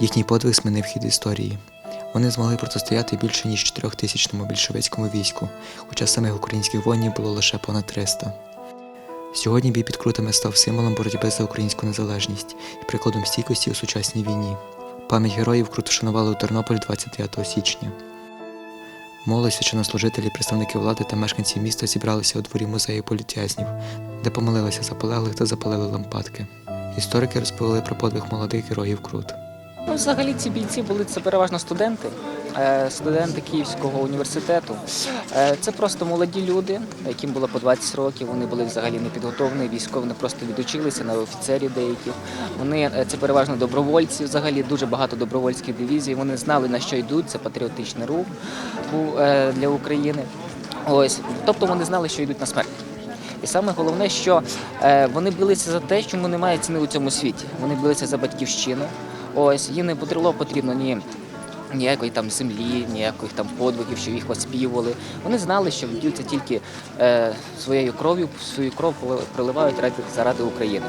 Їхній подвиг змінив хід історії. Вони змогли протистояти більше ніж 4 тисячному більшовицькому війську, хоча самих українських воїнів було лише понад 300. Сьогодні бій під крутами став символом боротьби за українську незалежність і прикладом стійкості у сучасній війні. Пам'ять героїв круто шанували у Тернополі 29 січня. Молодь, священнослужителі, представники влади та мешканці міста зібралися у дворі музею політв'язнів, де помолилися за полеглих та запалили лампадки. Історики розповіли про подвиг молодих героїв Крут. Ну, взагалі ці бійці були це переважно студенти, е, студенти Київського університету. Е, Це просто молоді люди, яким було по 20 років. Вони були взагалі не підготовлені, військово вони просто відучилися на офіцерів деяких. Вони е, це переважно добровольці, взагалі дуже багато добровольських дивізій. Вони знали на що йдуть. Це патріотичний рух для України. Ось, тобто вони знали, що йдуть на смерть. І саме головне, що вони билися за те, чому немає ціни у цьому світі. Вони билися за батьківщину. Ось їм не було потрібно ні ніякої там землі, ніяких там подвигів, що їх оспівували. Вони знали, що б'ються тільки е, своєю кров'ю, свою кров проливають ради заради України.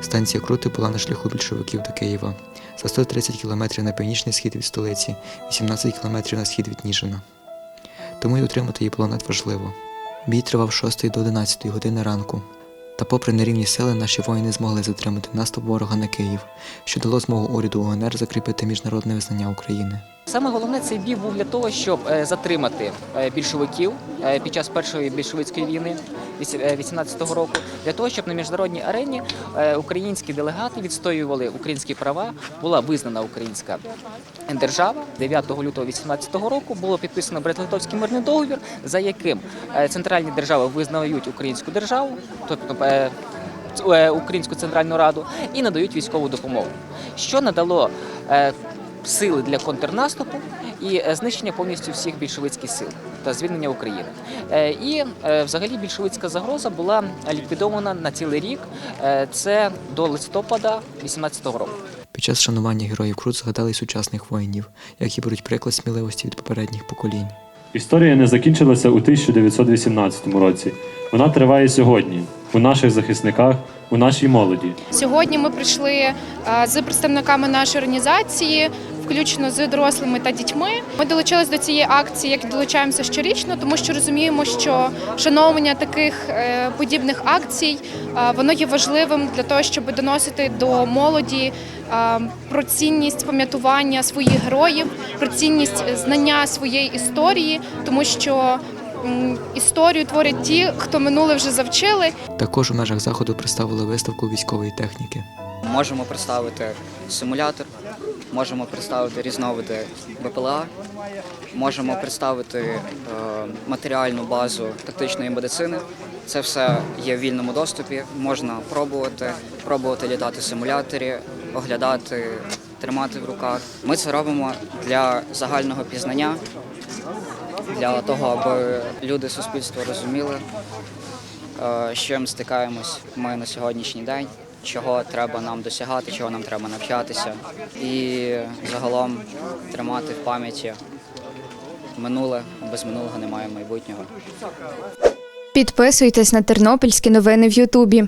Станція Крути була на шляху більшовиків до Києва. За 130 кілометрів на північний схід від столиці, 18 кілометрів на схід від Ніжина. Тому й утримати її було надважливо. Бій тривав 6 до 11 години ранку. Та попри нерівні сили, наші воїни змогли затримати наступ ворога на Київ, що дало змогу уряду УНР закріпити міжнародне визнання України. Саме головне цей бій був для того, щоб е, затримати е, більшовиків е, під час першої більшовицької війни 18-го року, для того, щоб на міжнародній арені українські делегати відстоювали українські права. Була визнана українська держава 9 лютого 18-го року. Було підписано Брет-Литовський мирний договір, за яким центральні держави визнають українську державу, тобто Українську Центральну Раду і надають військову допомогу, що надало сили для контрнаступу і е, знищення повністю всіх більшовицьких сил та звільнення України. Е, І е, взагалі більшовицька загроза була ліквідована на цілий рік. Це до листопада 18-го року. Під час шанування героїв Крут згадали й сучасних воїнів, які беруть приклад сміливості від попередніх поколінь. Історія не закінчилася у 1918 році. Вона триває сьогодні, у наших захисниках, у нашій молоді. Сьогодні ми прийшли з представниками нашої організації, включно з дорослими та дітьми. Ми долучились до цієї акції, як і долучаємося щорічно, тому що розуміємо, що шановлення таких е, подібних акцій е, воно є важливим для того, щоб доносити до молоді е, про цінність пам'ятування своїх героїв, про цінність знання своєї історії, тому що історію творять ті, хто минуле вже завчили, Також у межах заходу представили виставку військової техніки. Можемо представити симулятор, можемо представити різновиди БПЛА, можемо представити е, матеріальну базу тактичної медицини. Це все є в вільному доступі. Можна пробувати, пробувати літати в симуляторі, оглядати, тримати в руках. Ми це робимо для загального пізнання, для того, аби люди суспільство розуміли, е, з чим стикаємось ми на сьогоднішній день, чого треба нам досягати, чого нам треба навчатися, і загалом тримати в пам'яті минуле, без минулого немає майбутнього. Підписуйтесь на тернопільські новини в Ютубі.